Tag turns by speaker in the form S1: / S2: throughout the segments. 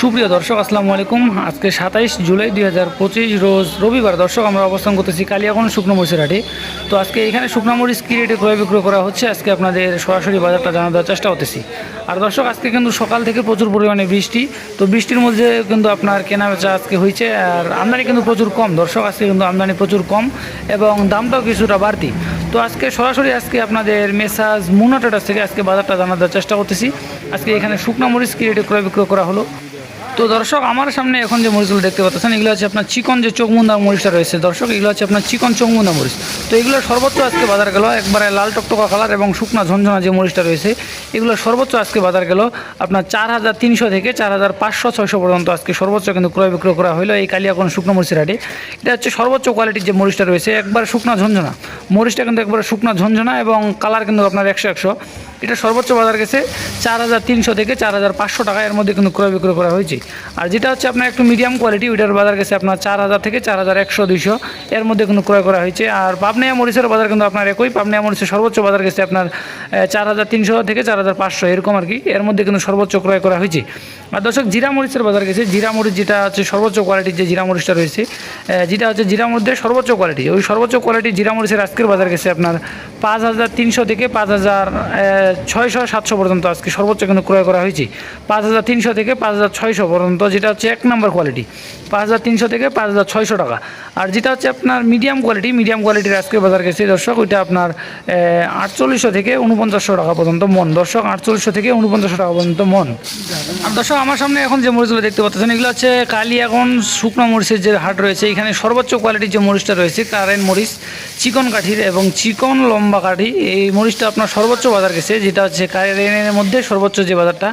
S1: সুপ্রিয় দর্শক, আসসালামু আলাইকুম। আজকে সাতাইশ জুলাই দুই হাজার পঁচিশ রোজ রবিবার। দর্শক, আমরা অবস্থান করতেছি কালিয়াগঞ্জ শুকনো মরিচের হাটে তো আজকে এখানে শুকনো মরিচ কী রেটে ক্রয় বিক্রয় করা হচ্ছে? আজকে আপনাদের সরাসরি বাজারটা জানা দেওয়ার চেষ্টা করতেছি। আর দর্শক, আজকে কিন্তু সকাল থেকে প্রচুর পরিমাণে বৃষ্টি। তো বৃষ্টির মধ্যে কিন্তু আপনার কেনা বেচা আজকে হয়েছে, আর আমদানি কিন্তু প্রচুর কম। দর্শক, আজকে কিন্তু আমদানি প্রচুর কম এবং দামটাও কিছুটা বাড়তি। তো আজকে সরাসরি আজকে আপনাদের মেসাজ মুনা থেকে আজকে বাজারটা জানা দেওয়ার চেষ্টা করতেছি। আজকে এখানে শুকনো মরিচ কী রেটে ক্রয় বিক্রয় করা হলো? তো দর্শক, আমার সামনে এখন যে মরিচগুলো দেখতে পাচ্ছেন, এগুলো হচ্ছে আপনার চিকন যে চোখমুন্দা মরিচটা রয়েছে। দর্শক, এগুলো হচ্ছে আপনার চিকন চোখমুন্দা মরিচ। তো এগুলো সর্বোচ্চ আজকে বাজার গেল, একবারে লাল টকটকা কালার এবং শুকনা ঝনঝনা যে মরিচটা রয়েছে, এগুলো সর্বোচ্চ আজকে বাজার গেল। আপনার চার হাজার তিনশো থেকে চার হাজার পাঁচশো ছয়শো পর্যন্ত আজকে সর্বোচ্চ কিন্তু ক্রয় বিক্রয় করা হলো এই কালিয়াকোন শুকনো মরিচের হাটে। এটা হচ্ছে সর্বোচ্চ কোয়ালিটির যে মরিচটা রয়েছে, একবার শুকনা ঝনঝনা। মরিচটা কিন্তু একবারে শুকনা ঝনঝনা এবং কালার কিন্তু আপনার একশো একশো। এটা সর্বোচ্চ বাজার গেছে চার হাজার তিনশো থেকে চার হাজার পাঁচশো টাকা। এর মধ্যে কিন্তু ক্রয় বিক্রয় করা হয়েছে। আর যেটা হচ্ছে আপনার একটু মিডিয়াম কোয়ালিটি ওইটার বাজার গেছে আপনার চার হাজার থেকে চার হাজার একশো দুইশো। এর মধ্যে কিন্তু ক্রয় করা হয়েছে। আর পাবনিয়া মরিচের বাজার কিন্তু আপনার একই। পাবনিয়া মরিচের সর্বোচ্চ বাজার গেছে আপনার চার হাজার তিনশো থেকে চার হাজার পাঁচশো, এরকম আর কি। এর মধ্যে কিন্তু সর্বোচ্চ ক্রয় করা হয়েছে। আর দর্শক, জিরা মরিচের বাজার গেছে। জিরা মরিচ যেটা হচ্ছে সর্বোচ্চ কোয়ালিটির যে জিরা মরিচটা রয়েছে যেটা হচ্ছে জিরা মরিচের সর্বোচ্চ কোয়ালিটি ওই সর্বোচ্চ কোয়ালিটির জিরা মরিচের আজকের বাজার গেছে আপনার পাঁচ হাজার তিনশো থেকে পাঁচ হাজার ছয়শো সাতশো পর্যন্ত আজকে সর্বোচ্চ কিন্তু ক্রয় করা হয়েছে। পাঁচ হাজার তিনশো থেকে পাঁচ হাজার ছয়শো পর্যন্ত, যেটা হচ্ছে এক নম্বর কোয়ালিটি পাঁচ হাজার তিনশো থেকে পাঁচ হাজার ছয়শো টাকা। আর যেটা হচ্ছে আপনার মিডিয়াম কোয়ালিটি মিডিয়াম কোয়ালিটির আজকে বাজার গেছে, দর্শক, ওইটা আপনার আটচল্লিশশো থেকে উনপঞ্চাশশো টাকা পর্যন্ত মন। দর্শক, আটচল্লিশশো থেকে উনপঞ্চাশশো টাকা পর্যন্ত মন। আর দর্শক, আমার সামনে এখন যে মরিচগুলো দেখতে পাচ্ছেন, এগুলো হচ্ছে কালি এখন শুকনো মরিচের যে হাট রয়েছে, এখানে সর্বোচ্চ কোয়ালিটির যে মরিচটা রয়েছে কারেন্ট মরিচ, চিকন কাঠির এবং চিকন লম্বা কাঠি, এই মরিচটা আপনার সর্বোচ্চ বাজার গেছে যেটা হচ্ছে কারেন্টের মধ্যে সর্বোচ্চ যে বাজারটা,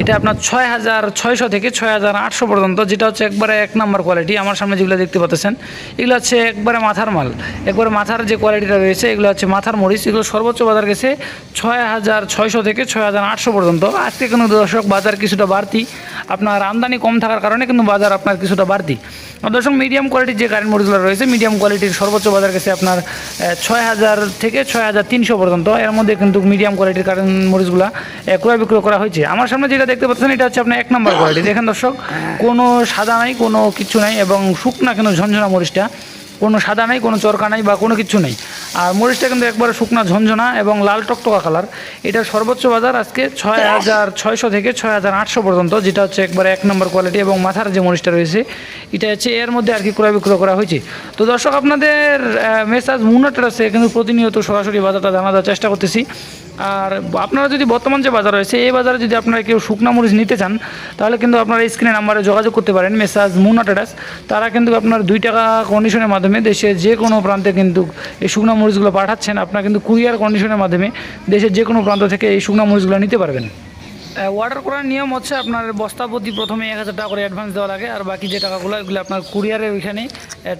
S1: এটা আপনার ছয় হাজার ছয়শো থেকে ছয় হাজার আটশো পর্যন্ত, যেটা হচ্ছে একবারে এক নম্বর কোয়ালিটি আমার সামনে যেগুলো দেখতে পাচ্ছেন, এগুলো হচ্ছে একবারে মাথার মাল। একবারে মাথার যে কোয়ালিটিটা রয়েছে, এগুলো হচ্ছে মাথার মরিচ, এগুলো সর্বোচ্চ বাজার গেছে ছয় হাজার ছয়শো থেকে ছয় হাজার আটশো পর্যন্ত। আজকে কিন্তু দর্শক, বাজার কিছুটা বাড়তি, আপনার আমদানি কম থাকার কারণে কিন্তু বাজার আপনার কিছুটা বাড়তি। দর্শক মিডিয়াম কোয়ালিটির যে কারেন্ট মরিচগুলো রয়েছে মিডিয়াম কোয়ালিটির সর্বোচ্চ বাজার গেছে আপনার ছয় হাজার থেকে ছয় হাজার তিনশো পর্যন্ত। এর মধ্যে কিন্তু মিডিয়াম কোয়ালিটির কারেন্ট মরিচগুলো ক্রয় বিক্রয় করা হয়েছে। আমার সামনে যেটা দেখতে পাচ্ছেন এটা হচ্ছে আপনার এক নম্বর কোয়ালিটি দেখেন দর্শক কোনো সাদা নাই কোনো কিছু নাই এবং শুকনা কেন ঝনঝনা মরিচটা? কোনো সাদা নাই কোনো চরকা নাই বা কোনো কিছু নেই। আর মরিচটা কিন্তু একবারে শুকনা ঝনঝনা এবং লাল টকটকা কালার এটার সর্বোচ্চ বাজার আজকে ছয় হাজার ছয়শো থেকে ছয় হাজার আটশো পর্যন্ত যেটা হচ্ছে একবারে এক নম্বর কোয়ালিটি এবং মাথার যে মরিচটা রয়েছে এটা হচ্ছে এর মধ্যে আর কি ক্রয় বিক্রয় করা হয়েছে। তো দর্শক আপনাদের মেসাজ মুনাটের আছে কিন্তু প্রতিনিয়ত সরাসরি বাজারটা জানা দেওয়ার চেষ্টা করতেছি। আর আপনারা যদি বর্তমান যে বাজার রয়েছে, এই বাজারে যদি আপনারা কেউ শুকনা মরিচ নিতে চান, তাহলে কিন্তু আপনারা স্ক্রিনে নাম্বারে যোগাযোগ করতে পারেন, মেসাজ মুনা টেডাস তারা কিন্তু আপনার দুই টাকা কন্ডিশনের মাধ্যমে দেশের যে কোনো প্রান্তে কিন্তু এই শুকনা মরিচগুলো পাঠাচ্ছেন। আপনারা কিন্তু কুরিয়ার কন্ডিশনের মাধ্যমে দেশের যে কোনো প্রান্ত থেকে এই শুকনা মরিচগুলো নিতে পারবেন। অর্ডার করার নিয়ম হচ্ছে আপনার বস্তা প্রতি প্রথমে এক হাজার টাকা করে অ্যাডভান্স দেওয়া লাগে, আর বাকি যে টাকাগুলো, এগুলো আপনার কুরিয়ারের ওইখানে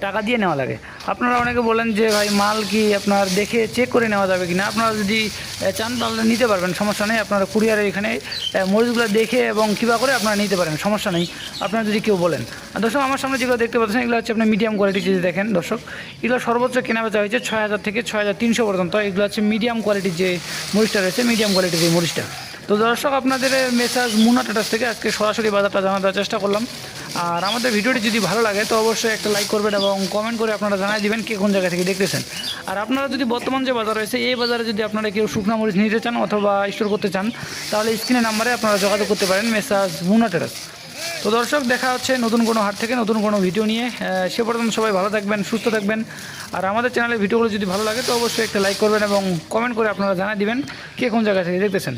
S1: টাকা দিয়ে নেওয়া লাগে। আপনারা অনেকে বলেন যে, ভাই, মাল কি আপনার দেখে চেক করে নেওয়া যাবে কিনা? আপনারা যদি চান তাহলে নিতে পারবেন, সমস্যা নেই। আপনারা কুরিয়ারের এখানে মরিচগুলো দেখে এবং কীবা করে আপনারা নিতে পারেন, সমস্যা নেই। আপনারা যদি কেউ বলেন। দর্শক, আমার সামনে যেগুলো দেখতে পাচ্ছেন, এগুলো হচ্ছে আপনার মিডিয়াম কোয়ালিটি যদি দেখেন, দর্শক। এগুলো সর্বোচ্চ কেনা বেচা হয়েছে ছয় হাজার থেকে ছয় হাজার তিনশো পর্যন্ত। এগুলো হচ্ছে মিডিয়াম কোয়ালিটির যে মরিচটা রয়েছে মিডিয়াম কোয়ালিটির এই মরিচটা। তো দর্শক, আপনাদের মেসাজ মুনা টাটাস থেকে আজকে সরাসরি বাজারটা জানা দেওয়ার চেষ্টা করলাম। আর আমাদের ভিডিওটি যদি ভালো লাগে, তো অবশ্যই একটা লাইক করবেন এবং কমেন্ট করে আপনারা জানাই দিবেন কে কোন জায়গা থেকে দেখতেছেন। আর আপনারা যদি বর্তমান যে বাজার রয়েছে, এই বাজারে যদি আপনারা কেউ শুকনা মরিচ নিতে চান অথবা স্টোর করতে চান, তাহলে স্ক্রিনে নাম্বারে আপনারা যোগাযোগ করতে পারেন মেসাজ মুনা টাটাস তো দর্শক, দেখা হচ্ছে নতুন কোনো হাট থেকে নতুন কোনো ভিডিও নিয়ে। সে পর্যন্ত সবাই ভালো থাকবেন, সুস্থ থাকবেন। আর আমাদের চ্যানেলের ভিডিওগুলো যদি ভালো লাগে, তো অবশ্যই একটা লাইক করবেন এবং কমেন্ট করে আপনারা জানাই দিবেন কে কোন জায়গা থেকে দেখতেছেন।